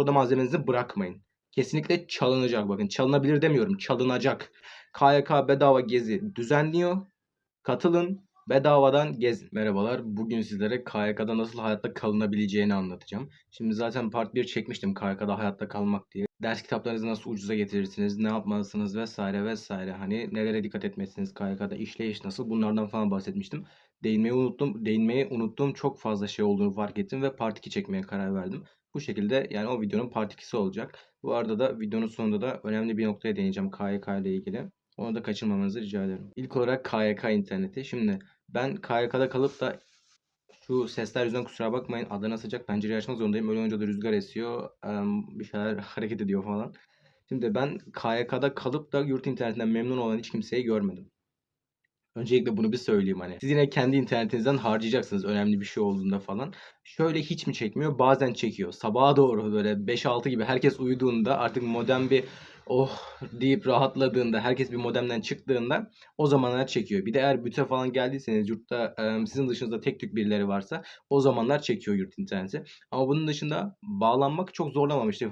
orada malzemenizi bırakmayın. Kesinlikle çalınacak bakın. Çalınabilir demiyorum. Çalınacak. KYK bedava gezi düzenliyor. Katılın. Bedavadan gezin. Merhabalar. Bugün sizlere KYK'da nasıl hayatta kalınabileceğini anlatacağım. Şimdi zaten part 1 çekmiştim KYK'da hayatta kalmak diye. Ders kitaplarınızı nasıl ucuza getirirsiniz, ne yapmalısınız vesaire vesaire. Hani nelere dikkat etmelisiniz KYK'da, işleyiş nasıl bunlardan falan bahsetmiştim. Değinmeyi unuttum. Değinmeyi unuttuğum çok fazla şey olduğunu fark ettim ve part 2 çekmeye karar verdim. Bu şekilde yani o videonun part 2'si olacak. Bu arada da videonun sonunda da önemli bir noktaya değineceğim KYK ile ilgili. Onu da kaçırmamanızı rica ederim. İlk olarak KYK interneti. Şimdi ben KYK'da kalıp da şu sesler yüzünden kusura bakmayın. Adana sıcak pencereyi açmak zorundayım. Öyle olunca da rüzgar esiyor. Bir şeyler hareket ediyor falan. Şimdi ben KYK'da kalıp da yurt internetinden memnun olan hiç kimseyi görmedim. Öncelikle bunu bir söyleyeyim hani. Siz yine kendi internetinizden harcayacaksınız önemli bir şey olduğunda falan. Şöyle hiç mi çekmiyor? Bazen çekiyor. Sabaha doğru böyle 5-6 gibi herkes uyuduğunda artık modem bir oh deyip rahatladığında herkes bir modemden çıktığında o zamanlar çekiyor. Bir de eğer büte falan geldiyseniz yurtta sizin dışınızda tek tük birileri varsa o zamanlar çekiyor yurt interneti. Ama bunun dışında bağlanmak çok zorlamamış. İşte,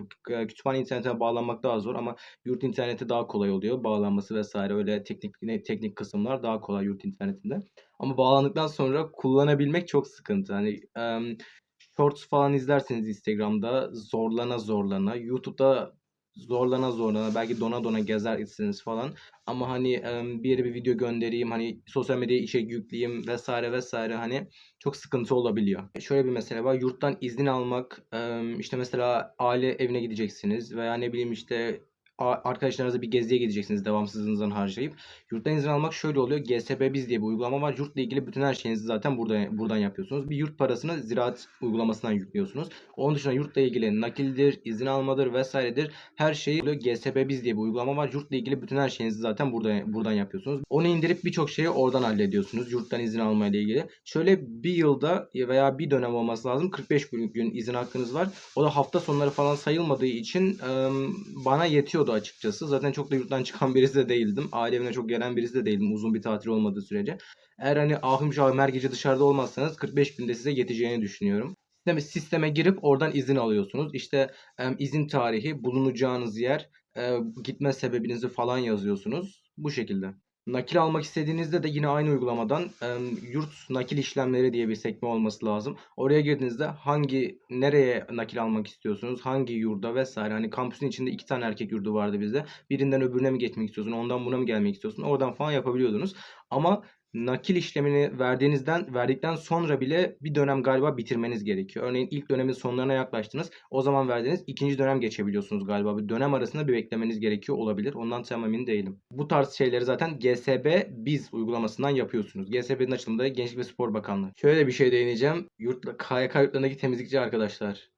kütüphane internetine bağlanmak daha zor ama yurt interneti daha kolay oluyor. Bağlanması vesaire öyle teknik teknik kısımlar daha kolay yurt internetinde. Ama bağlandıktan sonra kullanabilmek çok sıkıntı. Hani shorts falan izlerseniz Instagram'da zorlana zorlana, YouTube'da zorlana zorlana belki dona dona gezersiniz falan. Ama hani em, bir yere bir video göndereyim hani sosyal medyaya içerik yükleyeyim vesaire vesaire hani çok sıkıntı olabiliyor. Şöyle bir mesele var. Yurttan izin almak işte mesela aile evine gideceksiniz veya ne bileyim işte arkadaşlarınızla bir geziye gideceksiniz devamsızlığınızdan harcayıp. Yurttan izin almak şöyle oluyor. GSB Biz diye bir uygulama var. Yurtla ilgili bütün her şeyinizi zaten burada buradan yapıyorsunuz. Bir yurt parasını ziraat uygulamasından yüklüyorsunuz. Onun dışında yurtla ilgili nakildir, izin almadır vesairedir. Her şeyi oluyor. GSB Biz diye bir uygulama var. Yurtla ilgili bütün her şeyinizi zaten burada buradan yapıyorsunuz. Onu indirip birçok şeyi oradan hallediyorsunuz. Yurttan izin almayla ilgili. Şöyle bir yılda veya bir dönem olması lazım. 45 gün, izin hakkınız var. O da hafta sonları falan sayılmadığı için bana yetiyordu açıkçası. Zaten çok da yurttan çıkan birisi de değildim. Aile çok gelen birisi de değildim uzun bir tatil olmadığı sürece. Eğer hani ahım şahım her gece dışarıda olmazsanız 45 günde size yeteceğini düşünüyorum. Sisteme, sisteme girip oradan izin alıyorsunuz. İşte em, izin tarihi, bulunacağınız yer, e, gitme sebebinizi falan yazıyorsunuz. Bu şekilde. Nakil almak istediğinizde de yine aynı uygulamadan em, yurt nakil işlemleri diye bir sekme olması lazım. Oraya girdiğinizde hangi nereye nakil almak istiyorsunuz, hangi yurda vesaire. Hani kampüsün içinde iki tane erkek yurdu vardı bizde. Birinden öbürüne mi geçmek istiyorsun, ondan buna mı gelmek istiyorsun? Oradan falan yapabiliyordunuz. Ama nakil işlemini verdiğinizden verdikten sonra bile bir dönem galiba bitirmeniz gerekiyor. Örneğin ilk dönemin sonlarına yaklaştınız. O zaman verdiğiniz ikinci dönem geçebiliyorsunuz galiba. Bir dönem arasında bir beklemeniz gerekiyor olabilir. Ondan tam emin değilim. Bu tarz şeyleri zaten GSB Biz uygulamasından yapıyorsunuz. GSB'nin açılımı da Gençlik ve Spor Bakanlığı. Şöyle bir şey değineceğim. Yurtla, KYK yurtlarındaki temizlikçi arkadaşlar.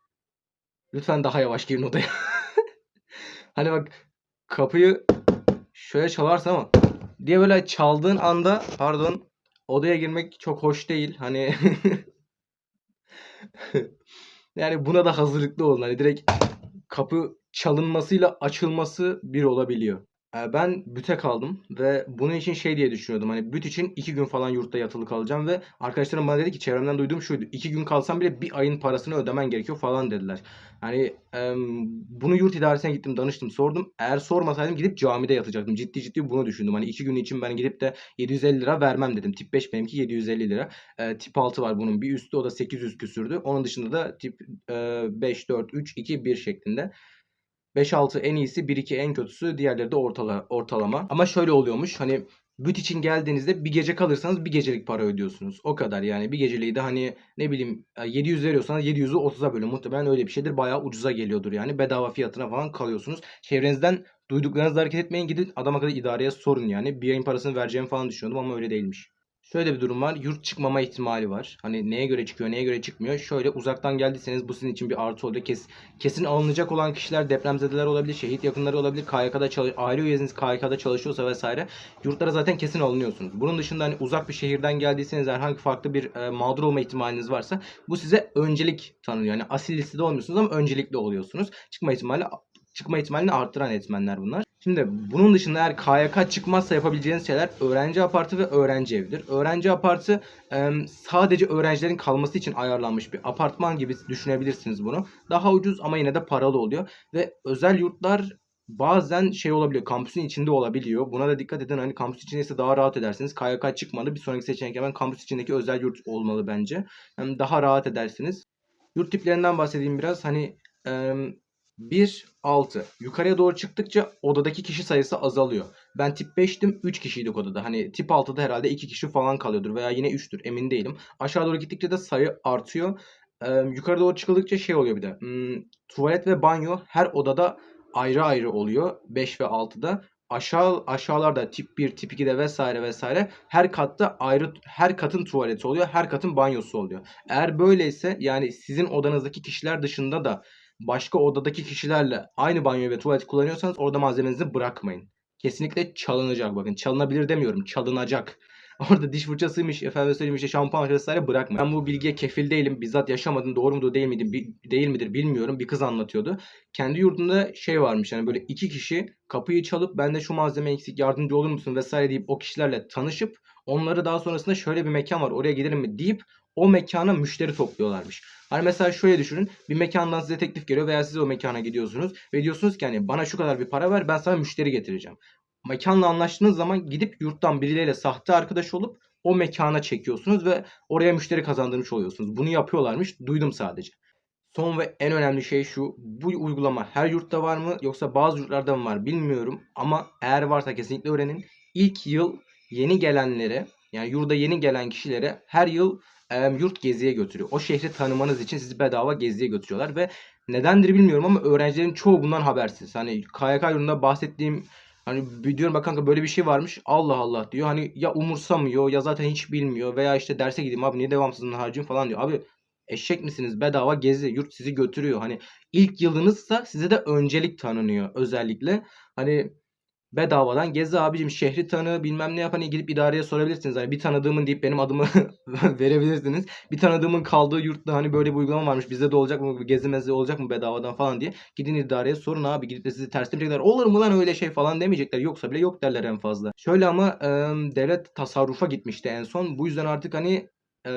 Lütfen daha yavaş girin odaya. hani bak kapıyı şöyle çalarsın ama diye böyle çaldığın anda pardon odaya girmek çok hoş değil. Hani yani buna da hazırlıklı olun. Hani direkt kapı çalınmasıyla açılması bir olabiliyor. Ee, Ben büte kaldım ve bunun için şey diye düşünüyordum. Hani büt için iki gün falan yurtta yatılı kalacağım ve arkadaşlarım bana dedi ki çevremden duyduğum şuydu. iki gün kalsam bile bir ayın parasını ödemen gerekiyor falan dediler. Hani em, bunu yurt idaresine gittim danıştım sordum. Eğer sormasaydım gidip camide yatacaktım. Ciddi ciddi bunu düşündüm. Hani iki gün için ben gidip de 750 lira vermem dedim. Tip 5 benimki 750 lira. Ee, tip 6 var bunun bir üstü o da 800 küsürdü. Onun dışında da tip e, 5, 4, 3, 2, 1 şeklinde. 5-6 en iyisi, 1-2 en kötüsü, diğerleri de ortala, ortalama. Ama şöyle oluyormuş hani büt için geldiğinizde bir gece kalırsanız bir gecelik para ödüyorsunuz. O kadar yani bir geceliği de hani ne bileyim e, 700 veriyorsanız 700'ü 30'a bölün. Muhtemelen öyle bir şeydir. Bayağı ucuza geliyordur yani. Bedava fiyatına falan kalıyorsunuz. Çevrenizden duyduklarınızla hareket etmeyin. Gidin adam akıllı idareye sorun yani. Bir ayın parasını vereceğimi falan düşünüyordum ama öyle değilmiş. Şöyle bir durum var. Yurt çıkmama ihtimali var. Hani neye göre çıkıyor, neye göre çıkmıyor. Şöyle uzaktan geldiyseniz bu sizin için bir artı oluyor. Kes, kesin alınacak olan kişiler depremzedeler olabilir, şehit yakınları olabilir, KYK'da aile üyeniz KYK'da çalışıyorsa vesaire yurtlara zaten kesin alınıyorsunuz. Bunun dışında hani uzak bir şehirden geldiyseniz herhangi farklı bir e, mağdur olma ihtimaliniz varsa bu size öncelik tanınıyor. Yani asil listede olmuyorsunuz ama öncelikli oluyorsunuz. Çıkma ihtimali çıkma ihtimalini arttıran etmenler bunlar. Şimdi bunun dışında eğer KYK çıkmazsa yapabileceğiniz şeyler öğrenci apartı ve öğrenci evidir. Öğrenci apartı sadece öğrencilerin kalması için ayarlanmış bir apartman gibi düşünebilirsiniz bunu. Daha ucuz ama yine de paralı oluyor. Ve özel yurtlar bazen şey olabiliyor. Kampüsün içinde olabiliyor. Buna da dikkat edin. Hani kampüs içindeyse daha rahat edersiniz. KYK çıkmalı. Bir sonraki seçenek hemen kampüs içindeki özel yurt olmalı bence. Hem daha rahat edersiniz. Yurt tiplerinden bahsedeyim biraz. Hani 1, 6. Yukarıya doğru çıktıkça odadaki kişi sayısı azalıyor. Ben tip 5'tim 3 kişiydik odada. Hani tip 6'da herhalde 2 kişi falan kalıyordur veya yine 3'tür emin değilim. Aşağı doğru gittikçe de sayı artıyor. Ee, yukarı doğru çıkıldıkça şey oluyor bir de. Hmm, tuvalet ve banyo her odada ayrı ayrı oluyor. 5 ve 6'da. Aşağı aşağılarda tip 1, tip 2'de vesaire vesaire her katta ayrı her katın tuvaleti oluyor. Her katın banyosu oluyor. Eğer böyleyse yani sizin odanızdaki kişiler dışında da başka odadaki kişilerle aynı banyo ve tuvalet kullanıyorsanız orada malzemenizi bırakmayın. Kesinlikle çalınacak bakın. Çalınabilir demiyorum. Çalınacak. Orada diş fırçasıymış, efendim söyleyeyim işte şampuan vesaire bırakmayın. Ben bu bilgiye kefil değilim. Bizzat yaşamadım. Doğru mudur değil midir, değil midir bilmiyorum. Bir kız anlatıyordu. Kendi yurdunda şey varmış yani böyle iki kişi kapıyı çalıp bende şu malzeme eksik yardımcı olur musun vesaire deyip o kişilerle tanışıp onları daha sonrasında şöyle bir mekan var oraya gidelim mi deyip o mekana müşteri topluyorlarmış. Hani mesela şöyle düşünün. Bir mekandan size teklif geliyor veya siz o mekana gidiyorsunuz ve diyorsunuz ki hani bana şu kadar bir para ver ben sana müşteri getireceğim. Mekanla anlaştığınız zaman gidip yurttan birileriyle sahte arkadaş olup o mekana çekiyorsunuz ve oraya müşteri kazandırmış oluyorsunuz. Bunu yapıyorlarmış. Duydum sadece. Son ve en önemli şey şu. Bu uygulama her yurtta var mı yoksa bazı yurtlarda mı var bilmiyorum. Ama eğer varsa kesinlikle öğrenin. İlk yıl yeni gelenlere yani yurda yeni gelen kişilere her yıl e, yurt geziye götürüyor. O şehri tanımanız için sizi bedava geziye götürüyorlar ve nedendir bilmiyorum ama öğrencilerin çoğu bundan habersiz. Hani KYK yurdunda bahsettiğim hani diyorum bak kanka böyle bir şey varmış. Allah Allah diyor. Hani ya umursamıyor ya zaten hiç bilmiyor veya işte derse gideyim abi niye devamsızlığını harcayayım falan diyor. Abi eşek misiniz? Bedava gezi, yurt sizi götürüyor. Hani ilk yılınızsa size de öncelik tanınıyor özellikle. Hani bedavadan gezi abicim şehri tanı bilmem ne yap hani gidip idareye sorabilirsiniz. Hani bir tanıdığımın deyip benim adımı verebilirsiniz. Bir tanıdığımın kaldığı yurtta hani böyle bir uygulama varmış bizde de olacak mı gezi mezi olacak mı bedavadan falan diye. Gidin idareye sorun abi gidip de sizi ters demeyecekler. Olur mu lan öyle şey falan demeyecekler. Yoksa bile yok derler en fazla. Şöyle ama e, devlet tasarrufa gitmişti en son. Bu yüzden artık hani e,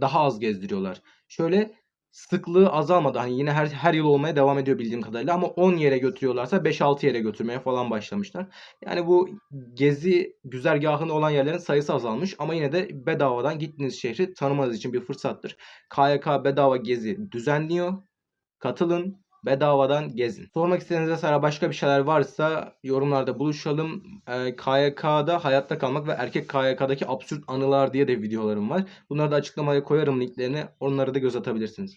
daha az gezdiriyorlar. Şöyle sıklığı azalmadı. Hani yine her her yıl olmaya devam ediyor bildiğim kadarıyla ama 10 yere götürüyorlarsa 5-6 yere götürmeye falan başlamışlar. Yani bu gezi güzergahında olan yerlerin sayısı azalmış ama yine de bedavadan gittiğiniz şehri tanımanız için bir fırsattır. KYK bedava gezi düzenliyor. Katılın, bedavadan gezin. Sormak istediğiniz mesela başka bir şeyler varsa yorumlarda buluşalım. Ee, KYK'da hayatta kalmak ve erkek KYK'daki absürt anılar diye de videolarım var. Bunları da açıklamaya koyarım linklerini. Onları da göz atabilirsiniz.